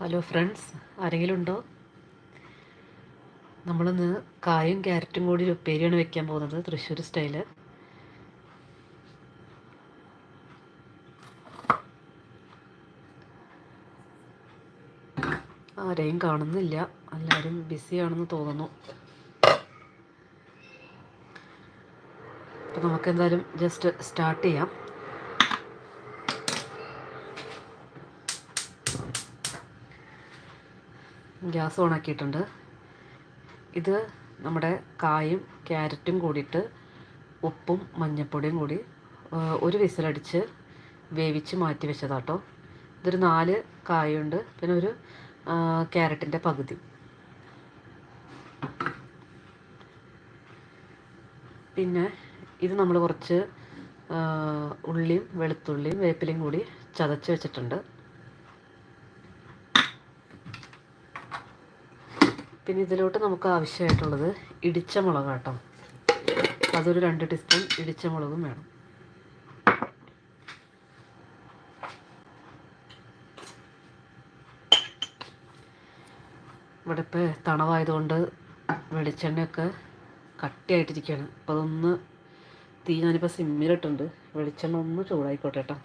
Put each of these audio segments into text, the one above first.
Hello friends ആരെങ്കിലും ഉണ്ടോ നമ്മളിന്ന് കായും ക്യാരറ്റും കൂടി ഒരു ഉപ്പേരിയാണ് വെക്കാൻ പോകുന്നത്. തൃശ്ശൂർ സ്റ്റൈൽ. ആരെയും കാണുന്നില്ല. എല്ലാവരും ബിസിയാണെന്ന് തോന്നുന്നു. അപ്പം നമുക്ക് എന്തായാലും ജസ്റ്റ് സ്റ്റാർട്ട് ചെയ്യാം. ഗ്യാസ് ഓണാക്കിയിട്ടുണ്ട്. ഇത് നമ്മുടെ കായും ക്യാരറ്റും കൂടിയിട്ട് ഉപ്പും മഞ്ഞൾപ്പൊടിയും കൂടി ഒരു വിസിലടിച്ച് വേവിച്ച് മാറ്റി വെച്ചതാട്ടോ. ഇതൊരു നാല് കായുണ്ട്. പിന്നെ ഒരു ക്യാരറ്റിന്റെ പകുതി. പിന്നെ ഇത് നമ്മൾ കുറച്ച് ഉള്ളിയും വെളുത്തുള്ളിയും വേപ്പിലയും കൂടി ചതച്ച് വെച്ചിട്ടുണ്ട്. പിന്നെ ഇതിലോട്ട് നമുക്ക് ആവശ്യമായിട്ടുള്ളത് ഇടിച്ച മുളക് കേട്ടോ അതൊരു രണ്ട് ടീസ്പൂൺ ഇടിച്ച മുളകും വേണം. ഇവിടെ ഇപ്പോൾ തണവായതുകൊണ്ട് വെളിച്ചെണ്ണയൊക്കെ കട്ടിയായിട്ടിരിക്കുകയാണ്. അപ്പോൾ അതൊന്ന് തീ ഞാനിപ്പോൾ സിമ്മിലിട്ടുണ്ട്. വെളിച്ചെണ്ണ ഒന്ന് ചൂടായിക്കോട്ടെ കേട്ടോ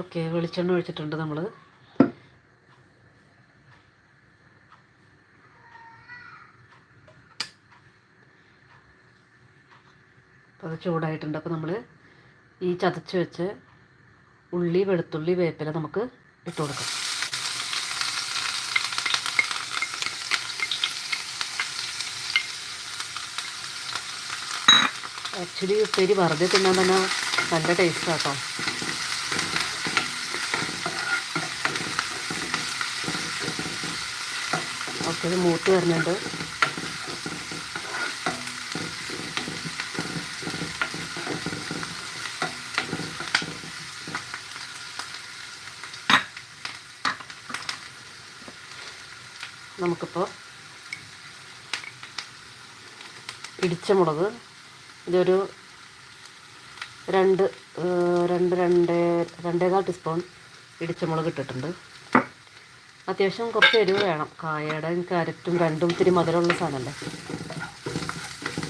ഓക്കെ വെളിച്ചെണ്ണ ഒഴിച്ചിട്ടുണ്ട് നമ്മൾ അപ്പോൾ അത് ചൂടായിട്ടുണ്ട്. അപ്പോൾ നമ്മൾ ഈ ചതച്ച് വെച്ച് ഉള്ളി വെളുത്തുള്ളി വേപ്പില നമുക്ക് ഇട്ട് കൊടുക്കാം. ആക്ച്വലി ഉപ്പേരി വെറുതെ തിന്നാൻ തന്നെ നല്ല ടേസ്റ്റാട്ടോ ഓക്കെ ഇത് മൂത്ത് വരുന്നുണ്ട്. നമുക്കിപ്പോൾ ഇടിച്ച മുളക് ഇതൊരു രണ്ട് രണ്ട് രണ്ട് രണ്ടേകാൽ ടീസ്പൂൺ ഇടിച്ച മുളക് ഇട്ടിട്ടുണ്ട്. അത്യാവശ്യം കുറച്ച് എരിവ് വേണം. കായയുടെ ക്യാരറ്റും രണ്ടും ഇത്തിരി മധുരമുള്ള സാധനമല്ലേ?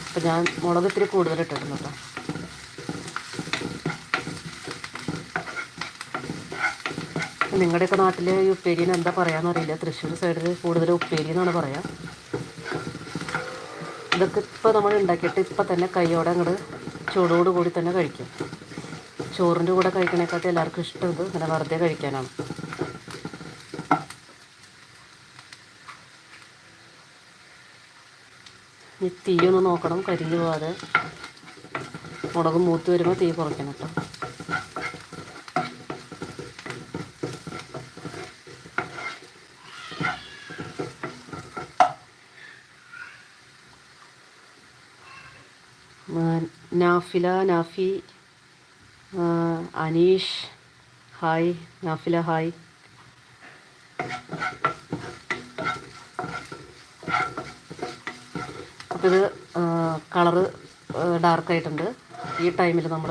അപ്പം ഞാൻ മുളക് ഇത്തിരി കൂടുതൽ ഇട്ടിട്ടുണ്ട് കേട്ടോ. നിങ്ങളുടെയൊക്കെ നാട്ടിൽ ഈ ഉപ്പേരിന് എന്താ പറയാന്ന് അറിയില്ല. തൃശ്ശൂർ സൈഡിൽ കൂടുതൽ ഉപ്പേരി എന്നാണ് പറയാം. ഇതൊക്കെ ഇപ്പോൾ നമ്മൾ ഉണ്ടാക്കിയിട്ട് ഇപ്പം തന്നെ കൈയോടെ അങ്ങോട്ട് ചൂടോട് കൂടി തന്നെ കഴിക്കും. ചോറിന്റെ കൂടെ കഴിക്കണേക്കാട്ടി എല്ലാവർക്കും ഇഷ്ടം ഇത്. ഇങ്ങനെ വെറുതെ കഴിക്കാനാണ്. ഈ തീ ഒന്ന് നോക്കണം കരിഞ്ഞു പോവാതെ. മുളക് മൂത്ത് വരുമ്പോൾ തീ കുറയ്ക്കണം കേട്ടോ നാഫില നാഫി അനീഷ് ഹായ് നാഫില ഹായ്. അപ്പോൾ ഇത് കളറ് ഡാർക്കായിട്ടുണ്ട്. ഈ ടൈമിൽ നമ്മൾ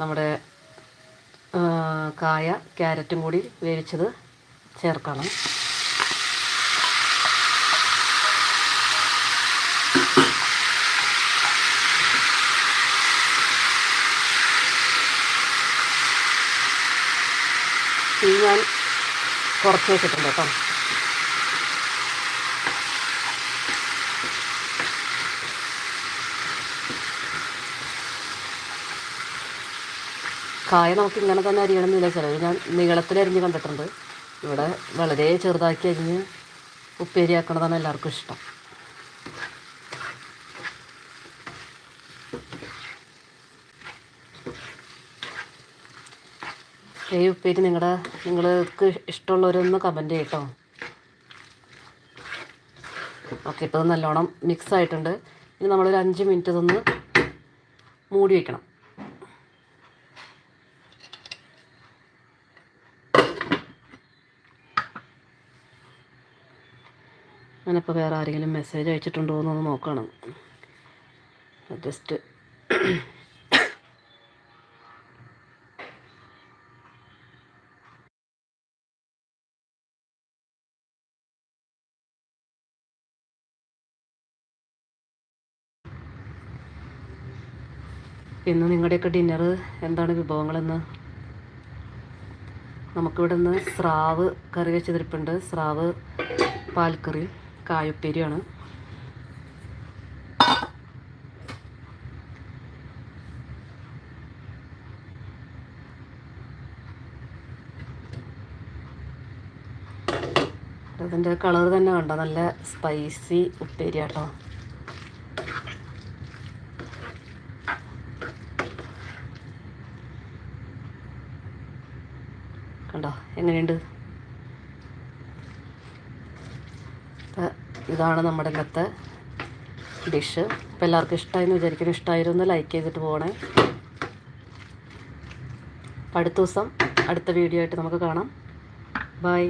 നമ്മുടെ കായ ക്യാരറ്റും കൂടി വേവിച്ചത് ചേർക്കണം. ഞാൻ കുറച്ച് വെച്ചിട്ടുണ്ട് കേട്ടോ. കായ നമുക്ക് ഇങ്ങനെ തന്നെ അരിയണമെന്നില്ല. ചിലവർ ഞാൻ നീളത്തിൽ അരിഞ്ഞ് കണ്ടിട്ടുണ്ട്. ഇവിടെ വളരെ ചെറുതാക്കി അരിഞ്ഞ് ഉപ്പേരിയാക്കണതാണ് എല്ലാവർക്കും ഇഷ്ടം. ഈ ഉപ്പേരി നിങ്ങളുടെ നിങ്ങൾക്ക് ഇഷ്ടമുള്ളവരൊന്ന് കമന്റ് ചെയ്യട്ടോ. ഓക്കെ ഇപ്പോൾ നല്ലോണം മിക്സ് ആയിട്ടുണ്ട്. ഇനി നമ്മളൊരു അഞ്ച് മിനിറ്റ് ഇതൊന്ന് മൂടി വയ്ക്കണം ഞാനിപ്പോൾ വേറെ ആരെങ്കിലും മെസ്സേജ് അയച്ചിട്ടുണ്ടോ എന്നൊന്ന് നോക്കണം. ജസ്റ്റ് ഇന്ന് നിങ്ങളുടെയൊക്കെ ഡിന്നർ എന്താണ് വിഭവങ്ങളെന്ന് നമുക്കിവിടെ നിന്ന് സ്രാവ് കറി വെച്ചതിരിപ്പുണ്ട് സ്രാവ് പാൽക്കറി. കായുപ്പേരിയാണ്. അതിന്റെ കളർ തന്നെ കണ്ടോ? നല്ല സ്പൈസി ഉപ്പേരി കേട്ടോ കണ്ടോ? എങ്ങനെയുണ്ട് അപ്പൊ ഇതാണ് നമ്മുടെ ഇന്നത്തെ ഡിഷ്. അപ്പോൾ എല്ലാവർക്കും ഇഷ്ടമായി എന്ന് വിചാരിക്കുന്നു. ഇഷ്ടമായിരുന്നു ലൈക്ക് ചെയ്തിട്ട് പോകണേ അടുത്ത ദിവസം അടുത്ത വീഡിയോ ആയിട്ട് നമുക്ക് കാണാം. ബൈ